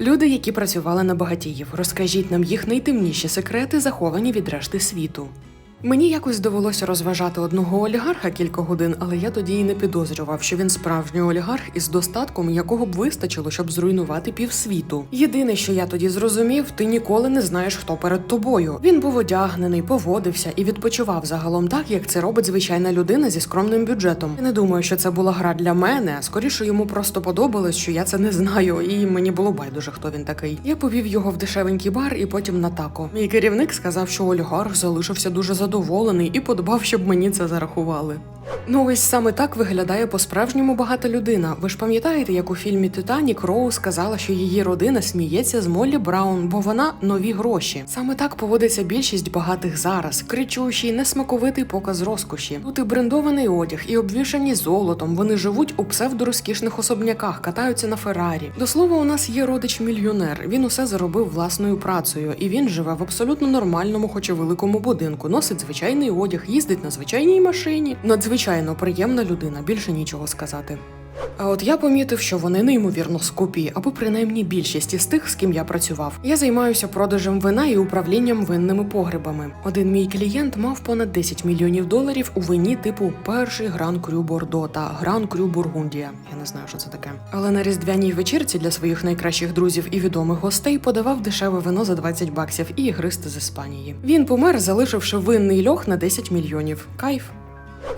Люди, які працювали на багатіїв, розкажіть нам їх найтемніші секрети, заховані від решти світу. Мені якось довелося розважати одного олігарха кілька годин, але я тоді і не підозрював, що він справжній олігарх із достатком, якого б вистачило, щоб зруйнувати півсвіту. Єдине, що я тоді зрозумів, ти ніколи не знаєш, хто перед тобою. Він був одягнений, поводився і відпочивав загалом так, як це робить звичайна людина зі скромним бюджетом. Я не думаю, що це була гра для мене. Скоріше йому просто подобалось, що я це не знаю, і мені було байдуже, хто він такий. Я повів його в дешевенький бар і потім на тако. Мій керівник сказав, що олігарх залишився дуже задоволений і подбав, щоб мені це зарахували. Ну ось саме так виглядає по-справжньому багата людина. Ви ж пам'ятаєте, як у фільмі Титанік Роу сказала, що її родина сміється з Моллі Браун, бо вона нові гроші. Саме так поводиться більшість багатих зараз. Кричущий, несмаковитий показ розкоші. Тут і брендований одяг, і обвішані золотом. Вони живуть у псевдорозкішних особняках, катаються на Феррарі. До слова, у нас є родич-мільйонер. Він усе заробив власною працею, і він живе в абсолютно нормальному, хоч і великому будинку. Носить звичайний одяг, їздить на звичайній машині. Надзвичайно приємна людина, більше нічого сказати. А от я помітив, що вони неймовірно скупі, або принаймні більшість із тих, з ким я працював. Я займаюся продажем вина і управлінням винними погребами. Один мій клієнт мав понад 10 мільйонів доларів у вині типу перший гран крю Бордо та гран крю Бургундія. Я не знаю, що це таке. Але на різдвяній вечірці для своїх найкращих друзів і відомих гостей подавав дешеве вино за 20 баксів і ігристи з Іспанії. Він помер, залишивши винний льох на 10 мільйонів. Кайф.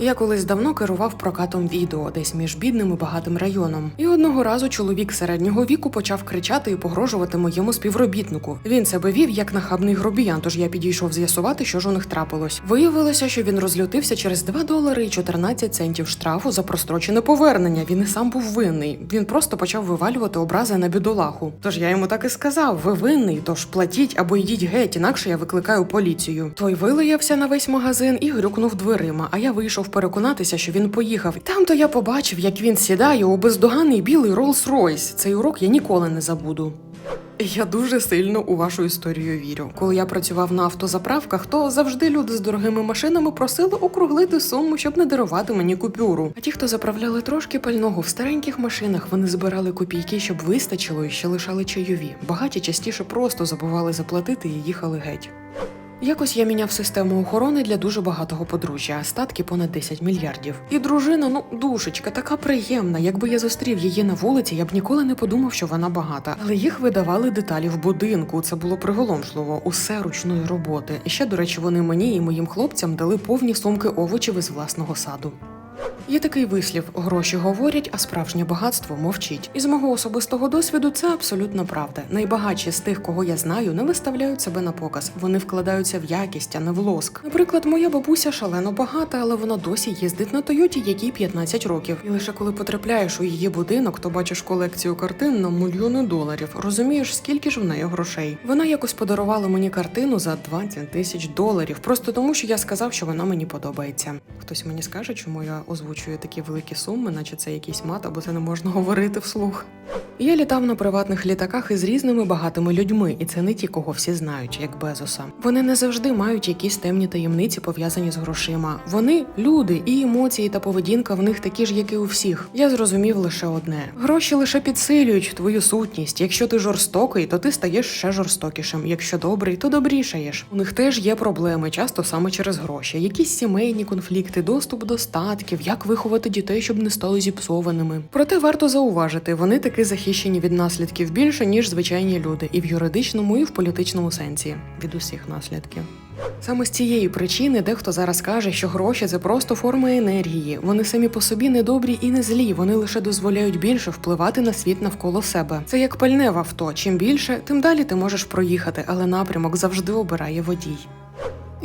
Я колись давно керував прокатом відео десь між бідним і багатим районом. І одного разу чоловік середнього віку почав кричати і погрожувати моєму співробітнику. Він себе вів як нахабний грубіян, тож я підійшов з'ясувати, що ж у них трапилось. Виявилося, що він розлютився через 2 долари і 14 центів штрафу за прострочене повернення. Він і сам був винний. Він просто почав вивалювати образи на бідолаху. Тож я йому так і сказав: ви винний, тож платіть або йдіть геть, інакше я викликаю поліцію. Той вилаявся на весь магазин і грюкнув дверима. А я вийшов переконатися, що він поїхав. Там то я побачив, як він сідає у бездоганний білий Rolls-Royce. Цей урок я ніколи не забуду. Я дуже сильно у вашу історію вірю. Коли я працював на автозаправках, то завжди люди з дорогими машинами просили округлити суму, щоб не дарувати мені купюру. А ті, хто заправляли трошки пального в стареньких машинах, вони збирали копійки, щоб вистачило і ще лишали чайові. Багаті частіше просто забували заплатити і їхали геть. Якось я міняв систему охорони для дуже багатого подружжя, а статки понад 10 мільярдів. І дружина, ну душечка, така приємна. Якби я зустрів її на вулиці, я б ніколи не подумав, що вона багата. Але їх видавали деталі в будинку. Це було приголомшливо, усе ручної роботи. І ще, до речі, вони мені і моїм хлопцям дали повні сумки овочів із власного саду. Є такий вислів: гроші говорять, а справжнє багатство мовчить. І з мого особистого досвіду це абсолютно правда. Найбагатші з тих, кого я знаю, не виставляють себе на показ. Вони вкладаються в якість, а не в лоск. Наприклад, моя бабуся шалено багата, але вона досі їздить на Тойоті, якій 15 років. І лише коли потрапляєш у її будинок, то бачиш колекцію картин на мільйони доларів. Розумієш, скільки ж в неї грошей. Вона якось подарувала мені картину за 20 тисяч доларів, просто тому, що я сказав, що вона мені подобається. Хтось мені скаже, чому я озвучую такі великі суми, наче це якийсь мат, або це не можна говорити вслух. Я літав на приватних літаках із різними багатими людьми, і це не ті, кого всі знають, як Безоса. Вони не завжди мають якісь темні таємниці пов'язані з грошима. Вони люди, і емоції та поведінка в них такі ж, як і у всіх. Я зрозумів лише одне: гроші лише підсилюють твою сутність. Якщо ти жорстокий, то ти стаєш ще жорстокішим. Якщо добрий, то добрішаєш. У них теж є проблеми, часто саме через гроші, якісь сімейні конфлікти, доступ до статків, як виховати дітей, щоб не стали зіпсованими. Проте варто зауважити, вони таки захищені від наслідків більше ніж звичайні люди, і в юридичному, і в політичному сенсі від усіх наслідків. Саме з цієї причини дехто зараз каже, що гроші це просто форма енергії. Вони самі по собі не добрі і не злі. Вони лише дозволяють більше впливати на світ навколо себе. Це як пальне в авто. Чим більше, тим далі ти можеш проїхати, але напрямок завжди обирає водій.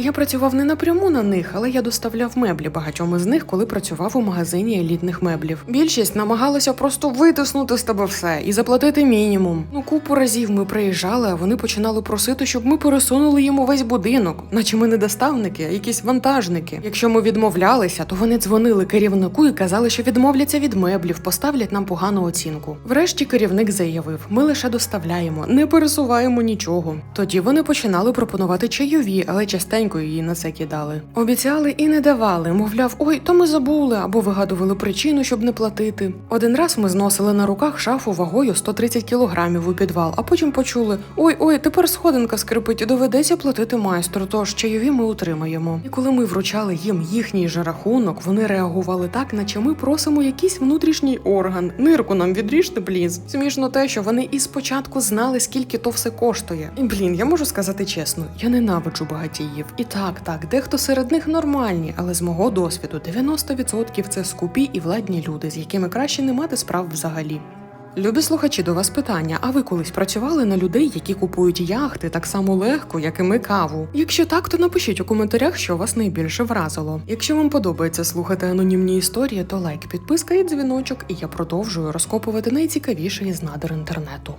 Я працював не напряму на них, але я доставляв меблі багатьом із них, коли працював у магазині елітних меблів. Більшість намагалася просто витиснути з тебе все і заплатити мінімум. Ну, купу разів ми приїжджали, а вони починали просити, щоб ми пересунули їм увесь будинок, наче ми не доставники, а якісь вантажники. Якщо ми відмовлялися, то вони дзвонили керівнику і казали, що відмовляться від меблів, поставлять нам погану оцінку. Врешті керівник заявив: ми лише доставляємо, не пересуваємо нічого. Тоді вони починали пропонувати чайові, але частенько багатенько її на це кидали. Обіцяли і не давали, мовляв, ой, то ми забули або вигадували причину, щоб не платити. Один раз ми зносили на руках шафу вагою 130 кілограмів у підвал, а потім почули: ой, ой, тепер сходинка скрипить, доведеться платити майстру, тож чайові ми утримаємо. І коли ми вручали їм їхній же рахунок, вони реагували так, наче ми просимо якийсь внутрішній орган. Нирку нам відріжте, пліз. Смішно те, що вони і спочатку знали, скільки то все коштує. І блін, я можу сказати чесно, я ненавиджу багатіїв. І так, так, дехто серед них нормальні, але з мого досвіду 90% це скупі і владні люди, з якими краще не мати справ взагалі. Любі слухачі, до вас питання: а ви колись працювали на людей, які купують яхти так само легко, як і ми каву? Якщо так, то напишіть у коментарях, що вас найбільше вразило. Якщо вам подобається слухати анонімні історії, то лайк, підписка і дзвіночок, і я продовжую розкопувати найцікавіше із надр інтернету.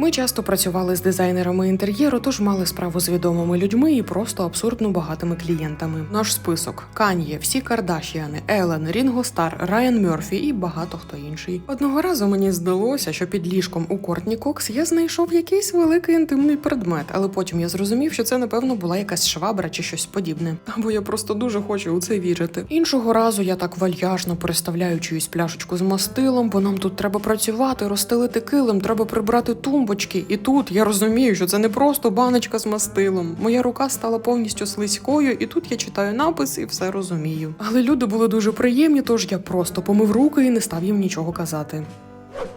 Ми часто працювали з дизайнерами інтер'єру, тож мали справу з відомими людьми і просто абсурдно багатими клієнтами. Наш список: Кан'є, всі Кардашіани, Елен, Рінго Стар, Райан Мерфі і багато хто інший. Одного разу мені здалося, що під ліжком у Кортні Кокс я знайшов якийсь великий інтимний предмет, але потім я зрозумів, що це напевно була якась швабра чи щось подібне. Або я просто дуже хочу у це вірити. Іншого разу я так вальяжно переставляю чиюсь пляшечку з мастилом, бо нам тут треба працювати, розстелити килим, треба прибрати тумбочки. І тут я розумію, що це не просто баночка з мастилом. Моя рука стала повністю слизькою, і тут я читаю напис і все розумію. Але люди були дуже приємні, тож я просто помив руки і не став їм нічого казати.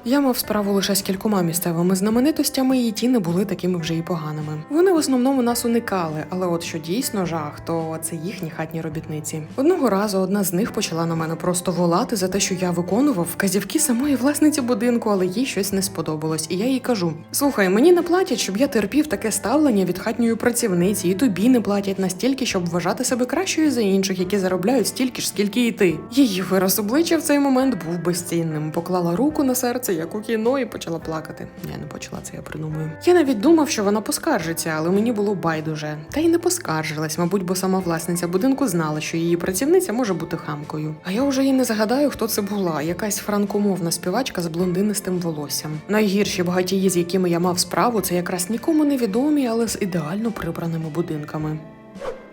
Я мав справу лише з кількома місцевими знаменитостями, і ті не були такими вже і поганими. Вони в основному нас уникали, але от що дійсно жах, то це їхні хатні робітниці. Одного разу одна з них почала на мене просто волати за те, що я виконував вказівки самої власниці будинку, але їй щось не сподобалось. І я їй кажу: слухай, мені не платять, щоб я терпів таке ставлення від хатньої працівниці, і тобі не платять настільки, щоб вважати себе кращою за інших, які заробляють стільки ж, скільки і ти. Її вираз обличчя в цей момент був безцінним. Поклала руку на серце, як у кіно, і почала плакати. Я не почала це, я придумую. Я навіть думав, що вона поскаржиться, але мені було байдуже. Та й не поскаржилась, мабуть, бо сама власниця будинку знала, що її працівниця може бути хамкою. А я вже і не згадаю, хто це була. Якась франкомовна співачка з блондинистим волоссям. Найгірші багатії, з якими я мав справу, це якраз нікому невідомі, але з ідеально прибраними будинками.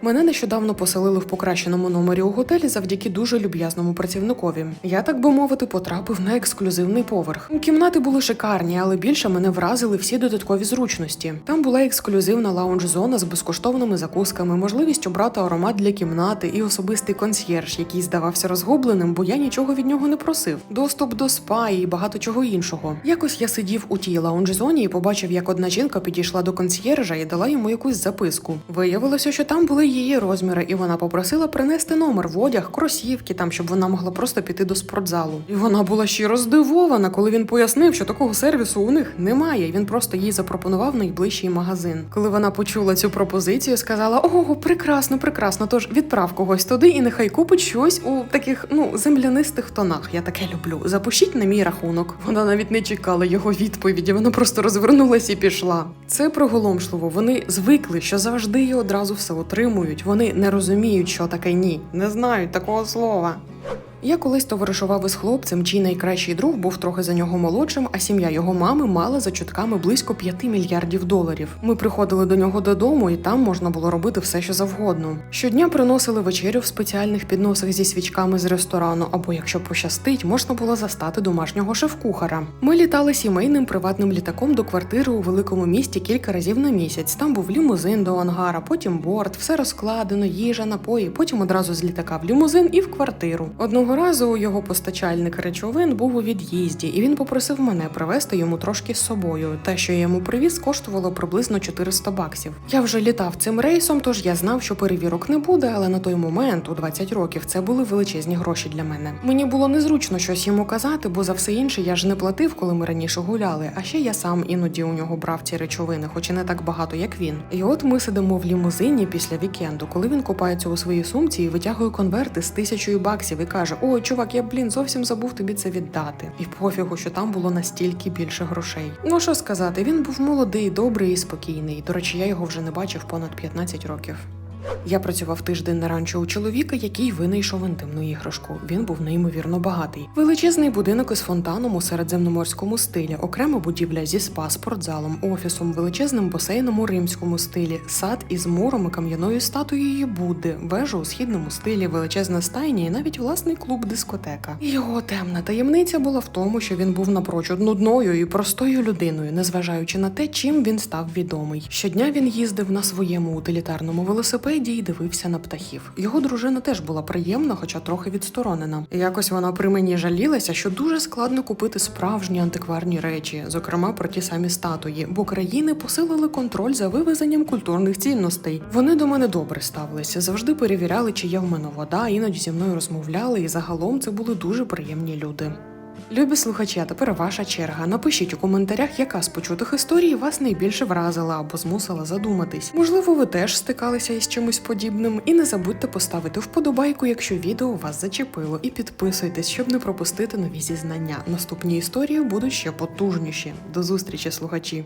Мене нещодавно поселили в покращеному номері у готелі завдяки дуже люб'язному працівникові. Я, так би мовити, потрапив на ексклюзивний поверх. Кімнати були шикарні, але більше мене вразили всі додаткові зручності. Там була ексклюзивна лаунж-зона з безкоштовними закусками, можливість обрати аромат для кімнати і особистий консьєрж, який здавався розгубленим, бо я нічого від нього не просив. Доступ до спа і багато чого іншого. Якось я сидів у тій лаунж-зоні і побачив, як одна жінка підійшла до консьєржа і дала йому якусь записку. Виявилося, що там були її розміри, і вона попросила принести номер в одяг, кросівки, там, щоб вона могла просто піти до спортзалу. І вона була щиро здивована, коли він пояснив, що такого сервісу у них немає. Він просто їй запропонував найближчий магазин. Коли вона почула цю пропозицію, сказала: Ого, прекрасно, прекрасно. Тож відправ когось туди і нехай купить щось у таких ну землянистих тонах. Я таке люблю. Запишіть на мій рахунок. Вона навіть не чекала його відповіді. Вона просто розвернулась і пішла. Це приголомшливо. Вони звикли, що завжди і одразу все отримують. Вони не розуміють, що таке ні, не знають такого слова. Я колись товаришував із хлопцем, чий найкращий друг був трохи за нього молодшим, а сім'я його мами мала за чутками близько 5 мільярдів доларів. Ми приходили до нього додому, і там можна було робити все, що завгодно. Щодня приносили вечерю в спеціальних підносах зі свічками з ресторану, або якщо пощастить, можна було застати домашнього шеф-кухара. Ми літали сімейним приватним літаком до квартири у великому місті кілька разів на місяць. Там був лімузин до ангара, потім борт, все розкладено, їжа, напої, потім одразу з літака в лімузин і в квартиру. Одного разу його постачальник речовин був у від'їзді, і він попросив мене привезти йому трошки з собою. Те, що я йому привіз, коштувало приблизно 400 баксів. Я вже літав цим рейсом, тож я знав, що перевірок не буде, але на той момент, у 20 років, це були величезні гроші для мене. Мені було незручно щось йому казати, бо за все інше я ж не платив, коли ми раніше гуляли. А ще я сам іноді у нього брав ці речовини, хоч і не так багато, як він. І от ми сидимо в лімузині після вікенду, коли він купається у своїй сумці і витягує конверти з тисячою баксів і каже: Ой, чувак, я блін зовсім забув тобі це віддати. І пофігу, що там було настільки більше грошей. Ну що сказати, він був молодий, добрий і спокійний. До речі, я його вже не бачив понад 15 років. Я працював тиждень на ранчо у чоловіка, який винайшов інтимну іграшку. Він був неймовірно багатий. Величезний будинок із фонтаном у середземноморському стилі, окрема будівля зі спа, спортзалом, офісом, величезним басейном у римському стилі, сад із муром і кам'яною статуєю Будди, вежа у східному стилі, величезна стайня і навіть власний клуб дискотека. Його темна таємниця була в тому, що він був напрочуд нудною і простою людиною, незважаючи на те, чим він став відомий. Щодня він їздив на своєму утилітарному велосипеді дивився на птахів. Його дружина теж була приємна, хоча трохи відсторонена. Якось вона при мені жалілася, що дуже складно купити справжні антикварні речі, зокрема про ті самі статуї, бо країни посилили контроль за вивезенням культурних цінностей. Вони до мене добре ставилися, завжди перевіряли, чи є в мене вода, іноді зі мною розмовляли, і загалом це були дуже приємні люди. Любі слухачі, а тепер ваша черга. Напишіть у коментарях, яка з почутих історій вас найбільше вразила або змусила задуматись. Можливо, ви теж стикалися із чимось подібним. І не забудьте поставити вподобайку, якщо відео вас зачепило, і підписуйтесь, щоб не пропустити нові зізнання. Наступні історії будуть ще потужніші. До зустрічі, слухачі!